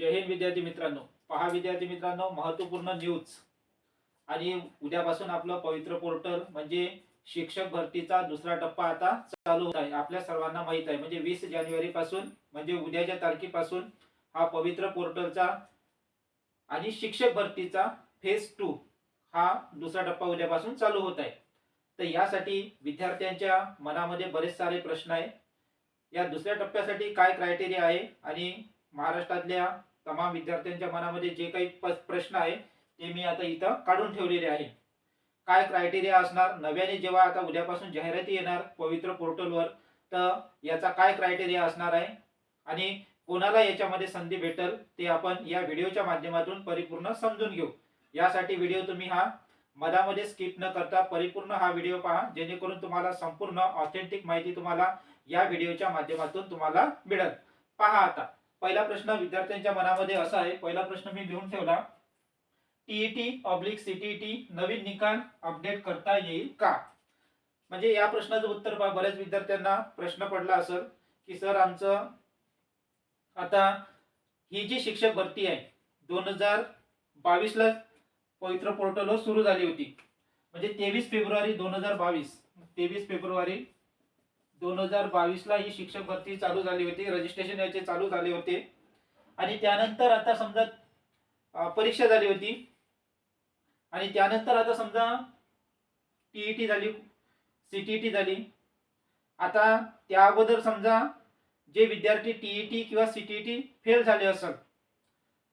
जय हिंद विद्यार्थी मित्रांनो. पहा विद्यार्थी मित्रांनो महत्त्वपूर्ण न्यूज आणि उद्यापासून आपलं पवित्र पोर्टल म्हणजे शिक्षक भरतीचा दुसरा टप्पा आता चालू होत आहे. आपल्या सर्वांना माहीत आहे. म्हणजे वीस जानेवारी पासून म्हणजे उद्याच्या तारखेपासून हा पवित्र पोर्टलचा आणि शिक्षक भरतीचा फेज टू हा दुसरा टप्पा उद्यापासून चालू होत आहे. तर यासाठी विद्यार्थ्यांच्या मनामध्ये बरेच सारे प्रश्न आहे या दुसऱ्या टप्प्यासाठी काय क्रायटेरिया आहे? आणि महाराष्ट्रातल्या तमाम विद्यार्थ्यांच्या मनामध्ये जे काही प्रश्न आहे ते मी आता इथं काढून ठेवलेले आहे. काय क्रायटेरिया असणार? नव्याने जेव्हा आता उद्यापासून जाहिराती येणार पवित्र पोर्टलवर तर याचा काय क्रायटेरिया असणार आहे? आणि कोणाला याच्यामध्ये संधी भेटेल ते आपण या व्हिडिओच्या माध्यमातून परिपूर्ण समजून घेऊ. यासाठी व्हिडिओ तुम्ही हा मधामध्ये स्किप न करता परिपूर्ण हा व्हिडिओ पहा जेणेकरून तुम्हाला संपूर्ण ऑथेंटिक माहिती तुम्हाला या व्हिडिओच्या माध्यमातून तुम्हाला मिळेल. पहा आता. पहिला प्रश्न विद्यार्थ्यांच्या मनामध्ये असा आहे पहिला प्रश्न मी लिहून ठेवला. टीईटी ऑब्लिक सीटीईटी नवीन निकाल अपडेट करता येईल का? म्हणजे या प्रश्नाचं उत्तर पहा. बऱ्याच विद्यार्थ्यांना प्रश्न पडला असेल की सर आमचं आता ही जी शिक्षक भरती आहे दोन हजार बावीसला पवित्र पोर्टलवर सुरू झाली होती. म्हणजे तेवीस फेब्रुवारी दोन हजार बावीस तेवीस फेब्रुवारी दोन हजार बावीसला ही शिक्षक भरती चालू झाली होती. रजिस्ट्रेशन याचे चालू झाले होते. आणि त्यानंतर आता समजा परीक्षा झाली होती. आणि त्यानंतर आता समजा टीईटी झाली सीटीईटी झाली. आता त्या अगोदर समजा जे विद्यार्थी टीईटी किंवा सीटीईटी फेल झाले असत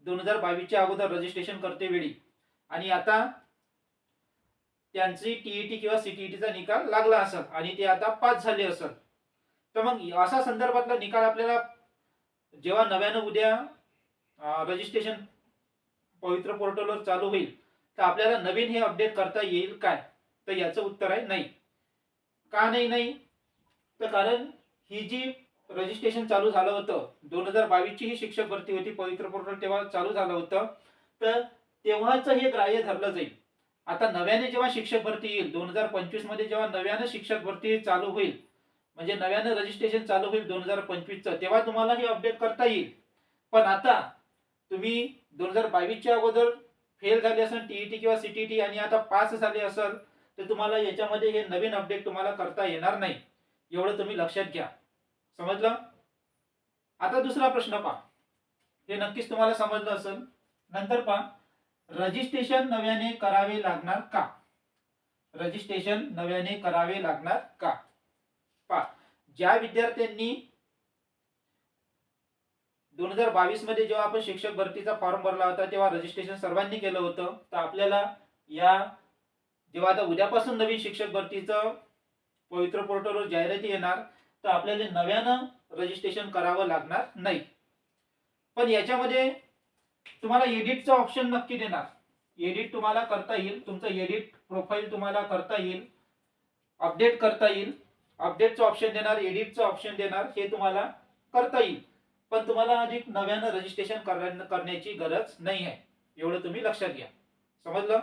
दोन हजार बावीसच्या अगोदर रजिस्ट्रेशन करते वेळी. आणि आता त्यांची टीईटी किंवा सीटीईटीचा निकाल लागला असेल आणि ते आता पास झाले असेल. तर मग असा संदर्भातला निकाल आपल्याला जेव्हा नव्यानं उद्या रजिस्ट्रेशन पवित्र पोर्टलवर चालू होईल तर आपल्याला नवीन हे अपडेट करता येईल काय? तर याचं उत्तर आहे नाही. का नाही नाही? तर कारण ही जी रजिस्ट्रेशन चालू झालं होतं दोन हजार बावीसची ही शिक्षक भरती होती पवित्र पोर्टल तेव्हा चालू झालं होतं तर तेव्हाच हे ग्राह्य धरलं जाईल. आता नव्याने जेव्हा शिक्षक भरती येईल दोन हजार पंचवीसमध्ये जेव्हा नव्यानं शिक्षक भरती चालू होईल म्हणजे नव्यानं रजिस्ट्रेशन चालू होईल दोन हजार पंचवीसचं तेव्हा तुम्हाला हे अपडेट करता येईल. पण आता तुम्ही दोन हजार बावीसच्या अगोदर फेल झाले असेल टीईटी किंवा सीटीटी आणि आता पास झाले असेल तर तुम्हाला याच्यामध्ये हे नवीन अपडेट तुम्हाला करता येणार नाही. एवढं तुम्ही लक्षात घ्या. समजलं? आता दुसरा प्रश्न पहा. हे नक्कीच तुम्हाला समजलं असेल. नंतर पहा. रजिस्ट्रेशन नव्याने करावे लागणार का? रजिस्ट्रेशन नव्याने करावे लागणार का? पहा ज्या विद्यार्थ्यांनी दोन हजार बावीसमध्ये जेव्हा आपण शिक्षक भरतीचा फॉर्म भरला होता तेव्हा रजिस्ट्रेशन सर्वांनी केलं होतं. तर आपल्याला या जेव्हा आता उद्यापासून नवीन शिक्षक भरतीचं पवित्र पोर्टलवर जाहिराती येणार तर आपल्याला नव्यानं रजिस्ट्रेशन करावं लागणार नाही. पण याच्यामध्ये तुम्हाला एडिटचं ऑप्शन नक्की देणार. एडिट तुम्हाला करता येईल. तुमचं एडिट प्रोफाईल तुम्हाला करता येईल. अपडेट करता येईल. अपडेटचं ऑप्शन देणार एडिटचं ऑप्शन देणार हे तुम्हाला करता येईल. पण तुम्हाला अधिक नव्यानं रजिस्ट्रेशन करण्याची गरज नाही आहे. एवढं तुम्ही लक्षात घ्या. समजलं?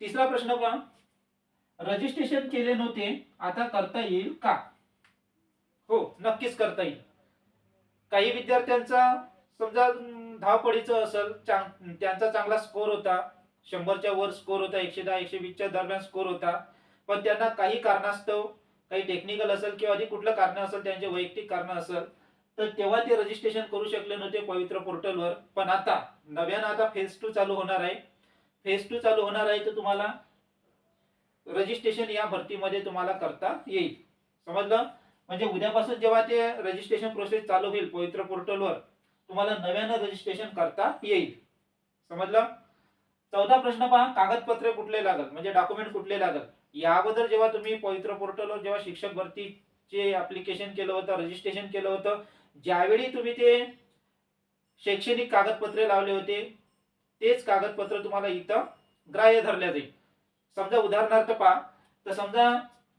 तिसरा प्रश्न पहा. रजिस्ट्रेशन केले नव्हते. आता करता येईल का? हो नक्कीच करता येईल. काही विद्यार्थ्यांचा समजा धावपडीचं असेल चांग त्यांचा चांगला स्कोर होता. शंभरच्या वर स्कोर होता एकशे दहा एकशे वीसच्या दरम्यान स्कोर होता. पण त्यांना काही कारणास्तव काही टेक्निकल असेल किंवा अधिक कुठलं कारण असेल त्यांचे वैयक्तिक कारण असेल तर तेव्हा ते रजिस्ट्रेशन करू शकले नव्हते पवित्र पोर्टलवर पण आता नव्यानं आता फेज टू चालू होणार आहे. फेज टू चालू होणार आहे तर तुम्हाला रजिस्ट्रेशन या भरतीमध्ये तुम्हाला करता येईल. समजलं? म्हणजे उद्यापासून जेव्हा ते रजिस्ट्रेशन प्रोसेस चालू होईल पवित्र पोर्टलवर तुम्हाला नव्यानं रजिस्ट्रेशन करता येईल. समजलं? चौथा प्रश्न पहा कागदपत्रे कुठले लागल? म्हणजे डॉक्युमेंट कुठले लागल? या अगोदर जेव्हा तुम्ही पवित्र पोर्टलवर जेव्हा शिक्षक भरतीचे ऍप्लिकेशन केलं होतं रजिस्ट्रेशन केलं होतं ज्यावेळी तुम्ही ते शैक्षणिक कागदपत्रे लावले होते तेच कागदपत्र तुम्हाला इथं ग्राह्य धरल्या जाईल. समजा उदाहरणार्थ पहा तर समजा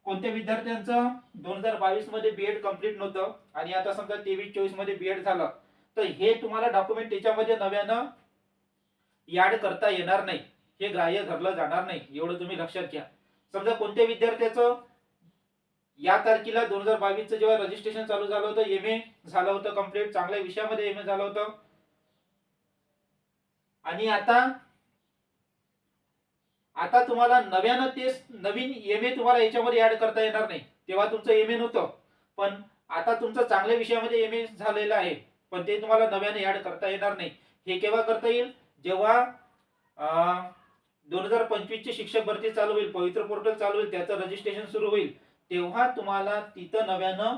कोणत्या विद्यार्थ्यांचं दोन हजार बावीसमध्ये बीएड कंप्लीट नव्हतं आणि आता समजा तेवीस चोवीसमध्ये बी एड झालं. तर हे तुम्हाला डॉक्युमेंट त्याच्यामध्ये नव्यानं ऍड करता येणार नाही. हे ग्राह्य धरलं जाणार नाही. एवढं तुम्ही लक्षात घ्या. समजा कोणत्या विद्यार्थ्याचं या तारखेला दोन हजार बावीसचं जेव्हा रजिस्ट्रेशन चालू झालं होतं एम ए झालं होतं कंप्लीट चांगल्या विषयामध्ये एम ए झालं होतं. आणि आता आता तुम्हाला नव्यानं ते नवीन एम ए तुम्हाला याच्यामध्ये ऍड करता येणार नाही. तेव्हा तुमचं एम ए नव्हतं. पण आता तुमचं चांगल्या विषयामध्ये एम ए झालेलं आहे. पण ते तुम्हाला नव्याने ऍड करता येणार नाही. हे केव्हा करता येईल? जेव्हा दोन हजार पंचवीसची शिक्षक भरती चालू होईल पवित्र पोर्टल चालू होईल त्याचं रजिस्ट्रेशन सुरू होईल तेव्हा तुम्हाला तिथं नव्यानं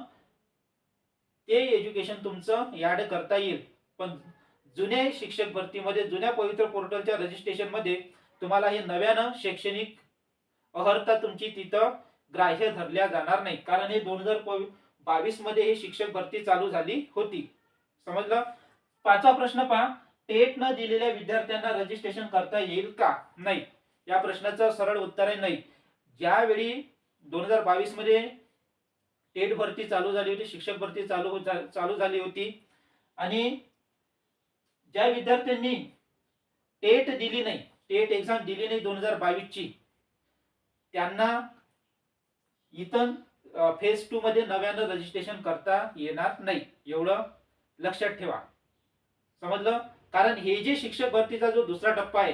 ते एज्युकेशन तुमचं ॲड करता येईल. पण जुन्या शिक्षक भरतीमध्ये जुन्या पवित्र पोर्टलच्या रजिस्ट्रेशनमध्ये तुम्हाला हे नव्यानं शैक्षणिक अर्हता तुमची तिथं ग्राह्य धरल्या जाणार नाही. कारण हे दोन हजार बावीसमध्ये हे शिक्षक भरती चालू झाली होती. समजलं? पाचवा प्रश्न पहा. टेट न दिलेल्या विद्यार्थ्यांना रजिस्ट्रेशन करता येईल का? नाही. या प्रश्नाचं सरळ उत्तर आहे नाही. ज्यावेळी दोन हजार बावीसमध्ये टेट भरती चालू झाली होती शिक्षक भरती चालू चालू झाली होती आणि ज्या विद्यार्थ्यांनी टेट दिली नाही टेट एक्झाम दिली नाही दोन हजार बावीस ची त्यांना इथं फेज टू मध्ये नव्यानं रजिस्ट्रेशन करता येणार नाही. एवढं लक्षात ठेवा. समजलं? कारण हे जे शिक्षक भरतीचा जो दुसरा टप्पा आहे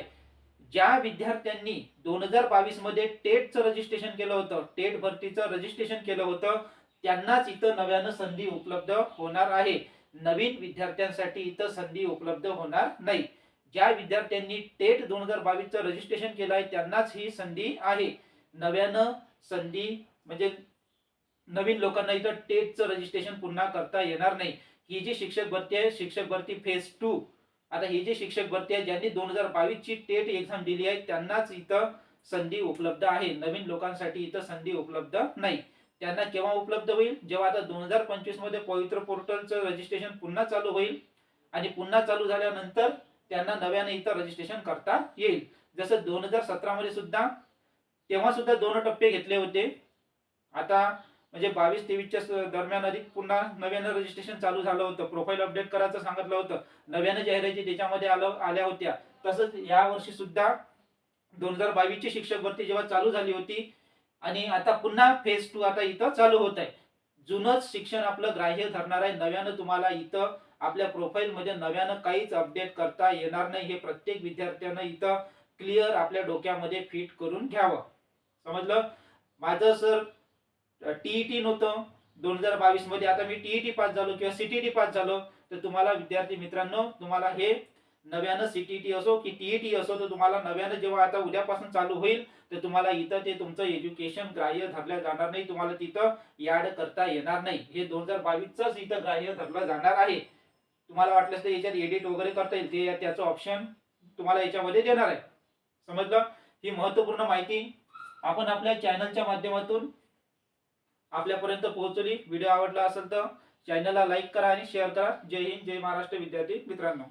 ज्या विद्यार्थ्यांनी दोन हजार बावीसमध्ये टेटचं रजिस्ट्रेशन केलं होतं टेट भरतीचं रजिस्ट्रेशन केलं होतं त्यांनाच इथं नव्यानं संधी उपलब्ध होणार आहे. नवीन विद्यार्थ्यांसाठी इथं संधी उपलब्ध होणार नाही. ज्या विद्यार्थ्यांनी टेट दोन हजार बावीसचं रजिस्ट्रेशन केलं आहे त्यांनाच ही संधी आहे. नव्यानं संधी म्हणजे नवीन लोकांना इथं टेटचं रजिस्ट्रेशन पुन्हा करता येणार नाही. ही जी शिक्षक भरती आहे शिक्षक भरती फेज टू आता ही जी शिक्षक भरती आहे ज्यांनी दोन हजार बावीस ची टेट एक्झाम दिली आहे त्यांनाच इथं संधी उपलब्ध आहे. नवीन लोकांसाठी इथं संधी उपलब्ध नाही. त्यांना केव्हा उपलब्ध होईल? जेव्हा आता दोन हजार पंचवीसमध्ये पवित्र पोर्टलचं रजिस्ट्रेशन पुन्हा चालू होईल आणि पुन्हा चालू झाल्यानंतर त्यांना नव्याने इथं रजिस्ट्रेशन करता येईल. जसं दोन हजार सतरा मध्ये सुद्धा तेव्हा सुद्धा दोन टप्पे घेतले होते. आता म्हणजे बावीस तेवीसच्या दरम्यान अधिक पुन्हा नव्यानं रजिस्ट्रेशन चालू झालं होतं. प्रोफाईल अपडेट करायचं सांगितलं होतं. नव्यानं जाहिराती त्याच्यामध्ये आलं आल्या होत्या. तसंच या वर्षी सुद्धा दोन हजार बावीसची शिक्षक भरती जेव्हा चालू झाली होती आणि आता पुन्हा फेज टू आता इथं चालू होत आहे. जुनंच शिक्षण आपलं ग्राह्य धरणार आहे. नव्यानं तुम्हाला इथं आपल्या प्रोफाईलमध्ये नव्यानं काहीच अपडेट करता येणार नाही. हे प्रत्येक विद्यार्थ्यानं इथं क्लिअर आपल्या डोक्यामध्ये फिट करून घ्यावं. समजलं? माझं सर टीईटी नव्हतं. दोन हजार बावीसमध्ये आता मी टीईटी पास झालो किंवा सीटीटी पास झालो तर तुम्हाला विद्यार्थी मित्रांनो तुम्हाला हे नव्यानं सीटीटी असो की टीईटी असो तर तुम्हाला नव्यानं जेव्हा आता उद्यापासून चालू होईल तर तुम्हाला इथं ते तुमचं एज्युकेशन ग्राह्य धरलं जाणार नाही. तुम्हाला तिथं याड करता येणार नाही. हे दोन हजार बावीसच इथं ग्राह्य धरलं जाणार आहे. तुम्हाला वाटलं तर याच्यात एडिट वगैरे करता येईल ते त्याचं ऑप्शन तुम्हाला याच्यामध्ये देणार आहे. समजलं? ही महत्त्वपूर्ण माहिती आपण आपल्या चॅनलच्या माध्यमातून आपल्यापर्यंत पोहोचवली व्हिडिओ आवडला असेल तर चॅनलला लाईक करा आणि शेअर करा. जय हिंद जय महाराष्ट्र विद्यार्थी मित्रांनो.